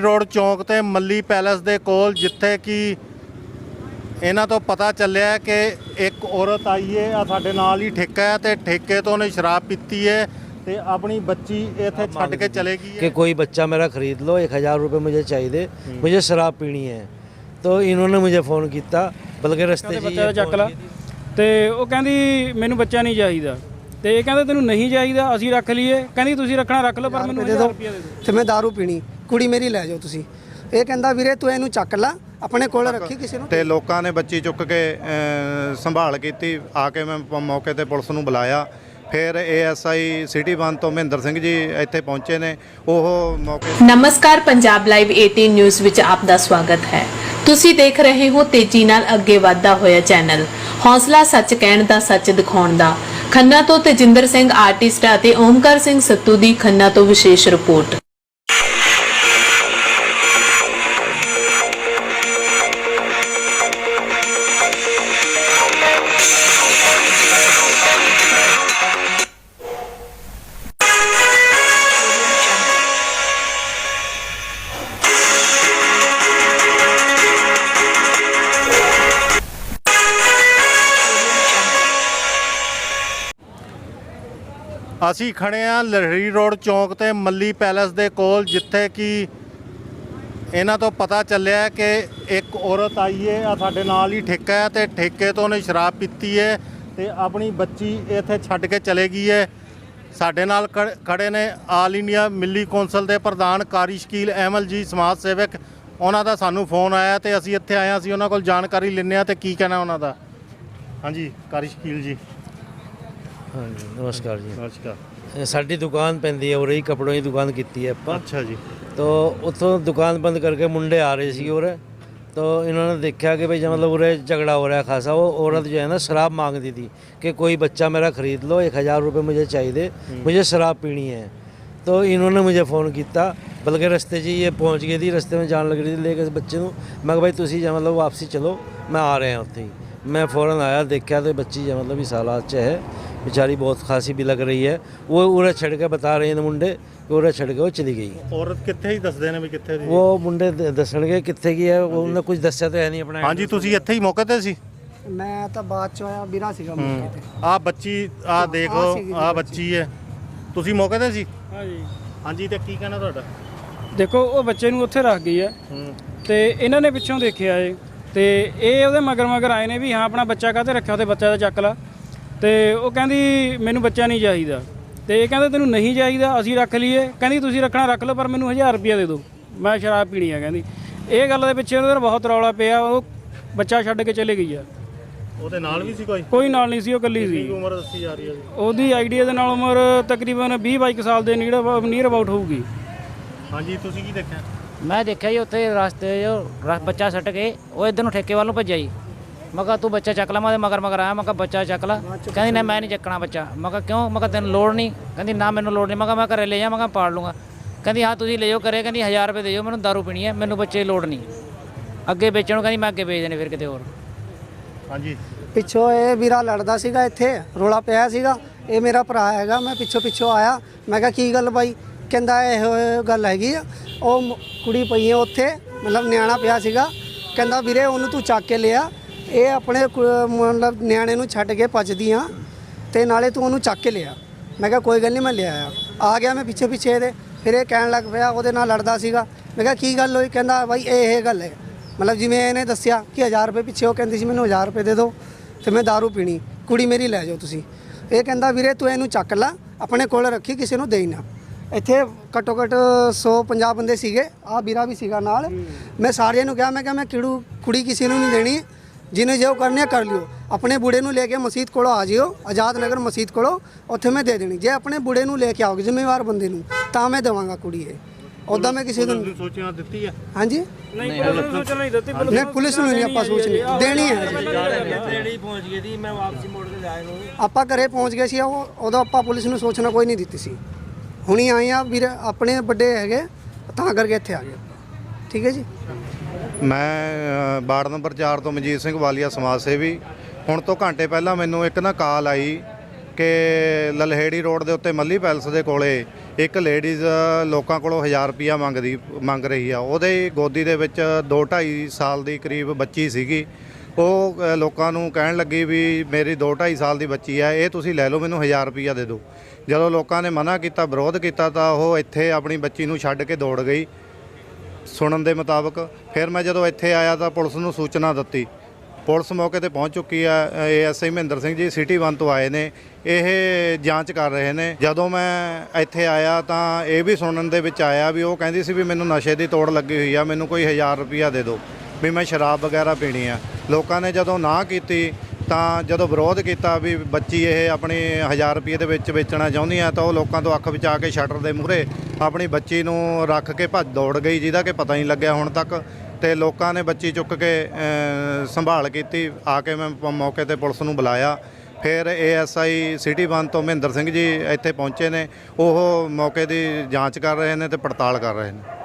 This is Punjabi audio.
ਰੋਡ ਚੌਂਕ ਤੇ ਮੱਲੀ ਪੈਲੇਸ ਦੇ ਕੋਲ ਜਿੱਥੇ ਕਿ ਇਹਨਾਂ ਤੋਂ ਪਤਾ ਚੱਲਿਆ ਕਿ ਇੱਕ ਔਰਤ ਆਈ ਹੈ ਆ ਸਾਡੇ ਨਾਲ ਹੀ ਠੇਕਾ ਹੈ ਤੇ ਠੇਕੇ ਤੋਂ ਉਹਨੇ ਸ਼ਰਾਬ ਪੀਤੀ ਹੈ ਤੇ ਆਪਣੀ ਬੱਚੀ ਇੱਥੇ ਛੱਡ ਕੇ ਚਲੇ ਗਈ कि ਹੈ कोई बच्चा मेरा खरीद लो एक हज़ार रुपये मुझे चाहिए मुझे शराब पीनी है तो इन्होंने मुझे फ़ोन किया बल्कि रस्ते ਤੇ से ਬੱਚਾ ये ਚੱਕ ਲਾ ਤੇ ਉਹ ਕਹਿੰਦੀ ਮੈਨੂੰ ਬੱਚਾ ਨਹੀਂ ਚਾਹੀਦਾ ਤੇ ਇਹ ਕਹਿੰਦਾ ਤੈਨੂੰ ਨਹੀਂ ਚਾਹੀਦਾ ਅਸੀਂ ਰੱਖ ਲਈਏ ਕਹਿੰਦੀ ਤੁਸੀਂ ਰੱਖਣਾ ਰੱਖ ਲਓ ਪਰ ਮੈਨੂੰ 1000 ਰੁਪਇਆ ਦੇ ਦਿਓ ਤੇ ਮੈਂ दारू ਪੀਣੀ ਕੁੜੀ ਮੇਰੀ ਲੈ ਜਾਓ ਤੁਸੀਂ। ਇਹ ਕਹਿੰਦਾ ਵੀਰੇ ਤੂੰ ਇਹਨੂੰ ਚੱਕ ਲੈ ਆਪਣੇ ਕੋਲ ਰੱਖੀ ਕਿਸੇ ਨੂੰ ਤੇ ਲੋਕਾਂ ਨੇ ਬੱਚੀ ਚੁੱਕ ਕੇ ਅਹ, ਸੰਭਾਲ ਕੀਤੀ। ਆ ਕੇ ਮੈਂ ਪ- ਮੌਕੇ ਤੇ ਪੁਲਿਸ ਨੂੰ ਬੁਲਾਇਆ। ਫਿਰ ਏਐਸਆਈ ਸਿਟੀ ਵਨ ਤੋਂ ਮਹਿੰਦਰ ਸਿੰਘ ਜੀ ਇੱਥੇ ਪਹੁੰਚੇ ਨੇ। ਉਹ ਮੌਕੇ ਨਮਸਕਾਰ ਪੰਜਾਬ ਲਾਈਵ 18 ਨਿਊਜ਼ ਵਿੱਚ ਆਪ ਦਾ ਸਵਾਗਤ ਹੈ। ਤੁਸੀਂ ਦੇਖ ਰਹੇ ਹੋ ਤੇਜ਼ੀ ਨਾਲ ਅੱਗੇ ਵਧਦਾ ਹੋਇਆ ਚੈਨਲ। ਹੌਸਲਾ ਸੱਚ ਕਹਿਣ ਦਾ ਸੱਚ ਦਿਖਾਉਣ ਦਾ। ਖੰਨਾ ਤੋਂ ਤੇਜਿੰਦਰ ਸਿੰਘ ਆਰਟਿਸਟ ਅਤੇ ਓਮਕਾਰ ਸਿੰਘ ਸੱਤੂ ਦੀ ਖੰਨਾ ਤੋਂ ਵਿਸ਼ੇਸ਼ ਰਿਪੋਰਟ। ਅਸੀਂ ਖੜੇ ਆ ਲਹਿਰੀ ਰੋਡ ਚੌਂਕ ਤੇ ਮੱਲੀ ਪੈਲੇਸ ਦੇ ਕੋਲ, ਜਿੱਥੇ ਕਿ ਇਹਨਾਂ ਤੋਂ ਪਤਾ ਚੱਲਿਆ ਕਿ ਇੱਕ ਔਰਤ ਆਈ ਹੈ ਆ ਸਾਡੇ ਨਾਲ ਹੀ ਠੇਕਾ ਹੈ ਤੇ ਠੇਕੇ ਤੋਂ ਉਹਨੇ ਸ਼ਰਾਬ ਪੀਤੀ ਹੈ ਤੇ ਆਪਣੀ ਬੱਚੀ ਇੱਥੇ ਛੱਡ ਕੇ ਚਲੇ ਗਈ ਹੈ ਸਾਡੇ ਨਾਲ ਖੜ- ਖੜੇ ਨੇ ਆਲ ਇੰਡੀਆ ਮਿੱਲੀ ਕੌਂਸਲ ਦੇ ਪ੍ਰਧਾਨ ਕਾਰੀ ਸ਼ਕੀਲ ਅਹਿਮਲ ਜੀ ਸਮਾਜ ਸੇਵਕ। ਉਹਨਾਂ ਦਾ ਸਾਨੂੰ ਫੋਨ ਆਇਆ ਤੇ ਅਸੀਂ ਇੱਥੇ ਆਏ ਹਾਂ ਅਸੀਂ ਉਹਨਾਂ ਕੋਲ ਜਾਣਕਾਰੀ ਲੈਂਦੇ ਹਾਂ ਤੇ ਕੀ ਕਹਿਣਾ ਉਹਨਾਂ ਦਾ। ਹਾਂਜੀ, ਕਾਰੀ ਸ਼ਕੀਲ ਜੀ। हाँ जी नमस्कार जी ਨਮਸਕਾਰ ਇਹ ਸਾਡੀ ਦੁਕਾਨ ਪੈਂਦੀ ਹੈ ਉਰੇ ਹੀ ਕੱਪੜੋਂ ਦੀ ਦੁਕਾਨ ਕੀਤੀ ਹੈ ਆਪਾਂ ਅੱਛਾ ਜੀ तो ਉੱਥੋਂ ਦੁਕਾਨ ਬੰਦ ਕਰਕੇ ਮੁੰਡੇ ਆ ਰਹੇ ਸੀ ਉਰੇ तो इन्होंने देखा कि भाई जब मतलब उरे झगड़ा हो रहा है खासा वो औरत जो है ना शराब मांगती थी कि कोई बच्चा मेरा खरीद लो एक हज़ार रुपये मुझे चाहिए मुझे शराब पीनी है तो इन्होंने मुझे फ़ोन किया बल्कि रस्ते 'ਚ ये पहुंच गई थी रस्ते में जान लग रही थी लेके बच्चे ਨੂੰ ਮੈਂ ਕਿਹਾ ਭਾਈ ਤੁਸੀਂ ਜਾਂ ਮਤਲਬ ਵਾਪਸੀ ਚਲੋ ਮੈਂ ਆ ਰਿਹਾ ਉੱਥੇ ਹੀ ਮੈਂ ਫੌਰਨ ਆਇਆ ਦੇਖਿਆ ਤੇ ਬੱਚੀ ਜਾਂ ਮਤਲਬ ਇਸ ਹਾਲਾਤ 'ਚ ਹੈ बेचारी बहुत खांसी भी लग रही है वो उरे छड़ के बता रहे हैं मुंडे कि उरे छड़ के वो चली गई ਔਰਤ ਕਿੱਥੇ ਹੀ ਦੱਸਦੇ ਨੇ ਵੀ ਕਿੱਥੇ ਦੀ ਉਹ ਮੁੰਡੇ ਦ- ਦੱਸਣਗੇ ਕਿੱਥੇ ਕੀ ਹੈ ਉਹਨੇ ਕੁਝ ਦੱਸਿਆ ਤਾਂ ਹੈ ਨਹੀਂ ਆਪਣਾ ਹਾਂਜੀ ਤੁਸੀਂ ਇੱਥੇ ਹੀ ਮੌਕੇ ਤੇ ਸੀ ਮੈਂ ਤਾਂ ਬਾਅਦ ਚ ਆਇਆ ਵੀਰਾ ਸੀਗਾ ਮੌਕੇ ਤੇ ਆ ਬੱਚੀ ਆ ਦੇਖੋ ਆਹ ਸੀਗੀ ਆ ਬੱਚੀ ਹੈ ਤੁਸੀਂ ਮੌਕੇ ਤੇ ਸੀ ਹਾਂਜੀ ਹਾਂਜੀ ਤੇ ਕੀ ਕਹਿਣਾ ਤੁਹਾਡਾ ਦੇਖੋ ਉਹ ਬੱਚੇ ਨੂੰ ਉੱਥੇ ਰੱਖ ਗਈ ਹੈ ਤੇ ਇਹਨਾਂ ਨੇ ਪਿੱਛੋਂ ਦੇਖਿਆ ਏ ਤੇ ਇਹ ਉਹਦੇ ਮਗਰ ਮਗਰ ਆਏ ਨੇ ਵੀ ਹਾਂ ਆਪਣਾ ਬੱਚਾ ਕਾਹਤੇ ਰੱਖਿਆ ਉਹਦੇ ਬੱਚਾ ਦਾ ਚੱਕ ਲਾ ਤੇ ਉਹ ਕਹਿੰਦੀ ਮੈਨੂੰ ਬੱਚਾ ਨਹੀਂ ਚਾਹੀਦਾ। ਤੇ ਇਹ ਕਹਿੰਦਾ ਤੈਨੂੰ ਨਹੀਂ ਚਾਹੀਦਾ ਅਸੀਂ ਰੱਖ ਲਈਏ। ਕਹਿੰਦੀ ਤੁਸੀਂ ਰੱਖਣਾ ਰੱਖ ਲਓ ਪਰ ਮੈਨੂੰ 1000 ਰੁਪਇਆ ਦੇ ਦਿਓ। ਮੈਂ ਸ਼ਰਾਬ ਪੀਣੀ ਆ ਕਹਿੰਦੀ। ਇਹ ਗੱਲ ਦੇ ਪਿੱਛੇ ਉਹਦਾ ਬਹੁਤ ਰੌਲਾ ਪਿਆ ਉਹ ਬੱਚਾ ਛੱਡ ਕੇ ਚਲੇ ਗਈ ਆ। ਉਹਦੇ ਨਾਲ ਵੀ ਸੀ ਕੋਈ? ਕੋਈ ਨਾਲ ਨਹੀਂ ਸੀ ਉਹ ਇਕੱਲੀ ਸੀ। ਉਮਰ ਦੱਸੀ ਜਾ ਰਹੀ ਹੈ ਜੀ? ਉਹਦੀ ਆਈਡੀਆ ਦੇ ਨਾਲ ਉਮਰ ਤਕਰੀਬਨ 20 22 ਸਾਲ ਦੇ ਨੀੜ ਨੀਅਰ ਅਬਾਊਟ ਹੋਊਗੀ। ਹਾਂਜੀ ਤੁਸੀਂ ਕੀ ਦੇਖਿਆ? ਮੈਂ ਦੇਖਿਆ ਜੀ ਉੱਥੇ ਰਸਤੇ ਜੋ ਬੱਚਾ ਸੱਟ ਕੇ ਉਹ ਇਧਰ ਨੂੰ ਠੇਕੇ ਵੱਲ ਨੂੰ ਭੱਜਿਆ ਜੀ। ਮੈਂ ਕਿਹਾ ਤੂੰ ਬੱਚਾ ਚੱਕ ਲੈ। ਮੈਂ ਉਹਦੇ ਮਗਰ ਮਗਰ ਆਇਆ। ਮੈਂ ਕਿਹਾ ਬੱਚਾ ਚੱਕ ਲੈ। ਕਹਿੰਦੀ ਨਹੀਂ ਮੈਂ ਨਹੀਂ ਚੱਕਣਾ ਬੱਚਾ। ਮੈਂ ਕਿਹਾ ਕਿਉਂ? ਮੈਂ ਕਿਹਾ ਤੈਨੂੰ ਲੋੜ ਨਹੀਂ। ਕਹਿੰਦੀ ਨਾ ਮੈਨੂੰ ਲੋੜ ਨਹੀਂ। ਮੈਂ ਕਿਹਾ ਮੈਂ ਘਰੇ ਲੈ ਜਾ। ਮੈਂ ਕਿਹਾ ਪਾੜ ਲੂੰਗਾ। ਕਹਿੰਦੀ ਹਾਂ ਤੁਸੀਂ ਲੈ ਜਾਓ ਕਰੇ ਕਹਿੰਦੀ 1000 ਰੁਪਏ ਦੇ ਜਾਓ ਮੈਨੂੰ ਦਾਰੂ ਪੀਣੀ ਹੈ। ਮੈਨੂੰ ਬੱਚੇ ਦੀ ਲੋੜ ਨਹੀਂ। ਅੱਗੇ ਵੇਚਣ ਨੂੰ ਕਹਿੰਦੀ ਮੈਂ ਅੱਗੇ ਵੇਚ ਦੇਣੇ ਫਿਰ ਕਿਤੇ ਹੋਰ। ਹਾਂਜੀ। ਪਿੱਛੋਂ ਇਹ ਵੀਰਾ ਲੜਦਾ ਸੀਗਾ ਇੱਥੇ ਰੋਲਾ ਪਿਆ ਸੀਗਾ। ਇਹ ਮੇਰਾ ਭਰਾ ਹੈਗਾ ਮੈਂ ਪਿੱਛੋਂ ਪਿੱਛੋਂ ਆਇਆ। ਮੈਂ ਕਿਹਾ ਕੀ ਗੱਲ ਬਾਈ? ਕਹਿੰਦਾ ਇਹੋ ਗੱਲ ਹੈਗੀ ਆ। ਉਹ ਕੁੜੀ ਪਈ ਹੈ ਉੱਥੇ ਮਤਲਬ ਨਿਆਣਾ ਪਿਆ ਸੀਗਾ। ਕਹਿੰਦਾ ਵੀਰੇ ਉਹਨੂੰ ਤੂੰ ਚੱਕ ਕੇ ਲਿਆ। ਇਹ ਆਪਣੇ ਕੁ- ਮਤਲਬ ਨਿਆਣੇ ਨੂੰ ਛੱਡ ਕੇ ਭੱਜਦੀ ਆ ਤੇ ਨਾਲੇ ਤੂੰ ਉਹਨੂੰ ਚੱਕ ਕੇ ਲਿਆ। ਮੈਂ ਕਿਹਾ, ਕੋਈ ਗੱਲ ਨਹੀਂ ਮੈਂ ਲਿਆ ਆ ਆ ਗਿਆ ਮੈਂ ਪਿੱਛੇ ਪਿੱਛੇ ਇਹਦੇ। ਫਿਰ ਇਹ ਕਹਿਣ ਲੱਗ ਪਿਆ, ਉਹਦੇ ਨਾਲ ਲੜਦਾ ਸੀਗਾ। ਮੈਂ ਕਿਹਾ, ਕੀ ਗੱਲ ਹੋਈ? ਕਹਿੰਦਾ, ਬਾਈ ਇਹ ਇਹ ਗੱਲ ਹੈ। ਮਤਲਬ ਜਿਵੇਂ ਇਹਨੇ ਦੱਸਿਆ ਕਿ 1000 ਰੁਪਏ ਪਿੱਛੇ ਉਹ ਕਹਿੰਦੀ ਸੀ, ਮੈਨੂੰ 1000 ਰੁਪਏ ਦੇ ਦਿਓ ਤੇ ਮੈਂ दारू ਪੀਣੀ। ਕੁੜੀ ਮੇਰੀ ਲੈ ਜਾਓ ਤੁਸੀਂ। ਇਹ ਕਹਿੰਦਾ, ਵੀਰੇ, ਤੂੰ ਇਹਨੂੰ ਚੱਕ ਲੈ, ਆਪਣੇ ਕੋਲ ਰੱਖੀ, ਕਿਸੇ ਨੂੰ ਦੇਈ ਨਾ। ਇੱਥੇ ਘੱਟੋ ਘੱਟ 150 ਬੰਦੇ ਸੀਗੇ। ਆ ਵੀਰਾ ਵੀ ਸੀਗਾ ਨਾਲ। ਮੈਂ ਸਾਰਿਆਂ ਨੂੰ ਕਿਹਾ, ਮੈਂ ਕਿਹਾ, ਮੈਂ ਕਿਹੜੂ ਕੁੜੀ ਕਿਸੇ ਨੂੰ ਨਹੀਂ ਦੇਣੀ। ਜਿਹਨੇ ਜੋ ਕਰਨੀ ਕਰ ਲਿਓ। ਆਪਣੇ ਬੁੜੇ ਨੂੰ ਲੈ ਕੇ ਮਸਜਿਦ ਕੋਲੋਂ ਆ ਜਿਓ ਆਜ਼ਾਦ ਨਗਰ ਮਸਜਿਦ ਕੋਲੋਂ ਉੱਥੇ ਮੈਂ ਦੇ ਦੇਣੀ। ਜੇ ਆਪਣੇ ਬੁੜੇ ਨੂੰ ਲੈ ਕੇ ਆਓਗੇ ਜ਼ਿੰਮੇਵਾਰ ਬੰਦੇ ਨੂੰ ਤਾਂ ਮੈਂ ਦੇਵਾਂਗਾ ਕੁੜੀ ਇਹ। ਉਦਾਂ ਮੈਂ ਕਿਸੇ ਨੂੰ ਸੂਚਨਾ ਦਿੱਤੀ ਹੈ ਹਾਂਜੀ? ਨਹੀਂ ਪੁਲਿਸ ਨੂੰ ਨਹੀਂ ਦਿੱਤੀ ਨਹੀਂ ਪੁਲਿਸ ਨੂੰ ਨਹੀਂ ਆਪਾਂ ਸੂਚਨੀ ਦੇਣੀ ਹੈ। ਜੀ। ਨੇੜੇ ਪਹੁੰਚ ਗਈ ਸੀ ਮੈਂ ਵਾਪਸੀ ਮੋੜ ਕੇ ਲਿਆਇਆ ਨੂੰ ਆਪਾਂ ਘਰੇ ਪਹੁੰਚ ਗਏ ਸੀ ਉਹ ਉਦੋਂ ਆਪਾਂ ਪੁਲਿਸ ਨੂੰ ਸੋਚਣਾ ਕੋਈ ਨਹੀਂ ਦਿੱਤੀ ਸੀ। ਹੁਣੀ ਆਏ ਆ ਵੀਰ ਆਪਣੇ ਵੱਡੇ ਹੈਗੇ ਤਾਂ ਕਰਕੇ ਇੱਥੇ ਆ ਗਏ। ਠੀਕ ਹੈ ਜੀ? ਮੈਂ ਵਾਰਡ ਨੰਬਰ 4 ਤੋਂ ਮਨਜੀਤ ਸਿੰਘ ਵਾਲੀਆ ਸਮਾਜ ਸੇਵੀ। ਹੁਣ ਤੋਂ ਘੰਟੇ ਪਹਿਲਾਂ ਮੈਨੂੰ ਇੱਕ ਨਾ ਕਾਲ ਆਈ ਕਿ ਲਲਹੇੜੀ ਰੋਡ ਦੇ ਉੱਤੇ ਮੱਲੀ ਪੈਲਸ ਦੇ ਕੋਲੇ ਇੱਕ ਲੇਡੀਜ਼ ਲੋਕਾਂ ਕੋਲੋਂ 1000 ਰੁਪਿਆ ਮੰਗਦੀ, ਮੰਗ ਰਹੀ ਆ। ਉਹਦੇ ਗੋਦੀ ਦੇ ਵਿੱਚ 2.5 ਸਾਲ ਦੀ ਕਰੀਬ ਬੱਚੀ ਸੀਗੀ। ਉਹ ਲੋਕਾਂ ਨੂੰ ਕਹਿਣ ਲੱਗੀ ਵੀ ਮੇਰੀ 2.5 ਸਾਲ ਦੀ ਬੱਚੀ ਆ, ਇਹ ਤੁਸੀਂ ਲੈ ਲਓ, ਮੈਨੂੰ 1000 ਰੁਪਿਆ ਦੇ ਦਿਓ। ਜਦੋਂ ਲੋਕਾਂ ਨੇ ਮਨਾ ਕੀਤਾ, ਵਿਰੋਧ ਕੀਤਾ, ਤਾਂ ਉਹ ਇੱਥੇ ਆਪਣੀ ਬੱਚੀ ਨੂੰ ਛੱਡ ਕੇ ਦੌੜ ਗਈ। ਸੁਣਨ ਦੇ ਮੁਤਾਬਕ ਫਿਰ ਮੈਂ ਜਦੋਂ ਇੱਥੇ ਆਇਆ ਤਾਂ ਪੁਲਿਸ ਨੂੰ ਸੂਚਨਾ ਦਿੱਤੀ। ਪੁਲਿਸ ਮੌਕੇ ਤੇ ਪਹੁੰਚ ਚੁੱਕੀ ਆ ਏਐਸਆਈ ਮਹਿੰਦਰ ਸਿੰਘ ਜੀ, ਸਿਟੀ 1 ਤੋਂ ਆਏ ਨੇ। ਇਹ ਜਾਂਚ ਕਰ ਰਹੇ ਨੇ। ਜਦੋਂ ਮੈਂ ਇੱਥੇ ਆਇਆ ਤਾਂ ਇਹ ਵੀ ਸੁਣਨ ਦੇ ਵਿੱਚ ਆਇਆ ਵੀ ਉਹ ਕਹਿੰਦੀ ਸੀ ਵੀ ਮੈਨੂੰ ਨਸ਼ੇ ਦੀ ਤੋੜ ਲੱਗੀ ਹੋਈ ਆ, ਮੈਨੂੰ ਕੋਈ 1000 ਰੁਪਿਆ ਦੇ ਦਿਓ, ਵੀ ਮੈਂ ਸ਼ਰਾਬ ਵਗੈਰਾ ਪੀਣੀ ਆ। ਲੋਕਾਂ ਨੇ ਜਦੋਂ ਨਾ ਕੀਤੀ ਤਾਂ ਜਦੋਂ ਵਿਰੋਧ ਕੀਤਾ ਵੀ ਬੱਚੀ ਇਹ ਆਪਣੀ 1000 ਰੁਪਏ ਦੇ ਵਿੱਚ ਵੇਚਣਾ ਚਾਹੁੰਦੀ ਆ, ਤਾਂ ਉਹ ਲੋਕਾਂ ਤੋਂ ਅੱਖ ਬਚਾ ਕੇ ਸ਼ਟਰ ਦੇ ਮੂਹਰੇ ਆਪਣੀ ਬੱਚੀ ਨੂੰ ਰੱਖ ਕੇ ਭੱਜ ਦੌੜ ਗਈ, ਜਿਹਦਾ ਕਿ ਪਤਾ ਹੀ ਨਹੀਂ ਲੱਗਿਆ ਹੁਣ ਤੱਕ। ਤੇ ਲੋਕਾਂ ਨੇ ਬੱਚੀ ਚੁੱਕ ਕੇ ਸੰਭਾਲ ਕੀਤੀ। ਆ ਕੇ ਮੈਂ ਮੌਕੇ ਤੇ ਪੁਲਿਸ ਨੂੰ ਬੁਲਾਇਆ। ਫਿਰ ਏਐਸਆਈ ਸਿਟੀ 1 ਤੋਂ ਮਹਿੰਦਰ ਸਿੰਘ ਜੀ ਇੱਥੇ ਪਹੁੰਚੇ ਨੇ। ਉਹ ਮੌਕੇ ਦੀ ਜਾਂਚ ਕਰ ਰਹੇ ਨੇ ਤੇ ਪੜਤਾਲ ਕਰ ਰਹੇ ਨੇ।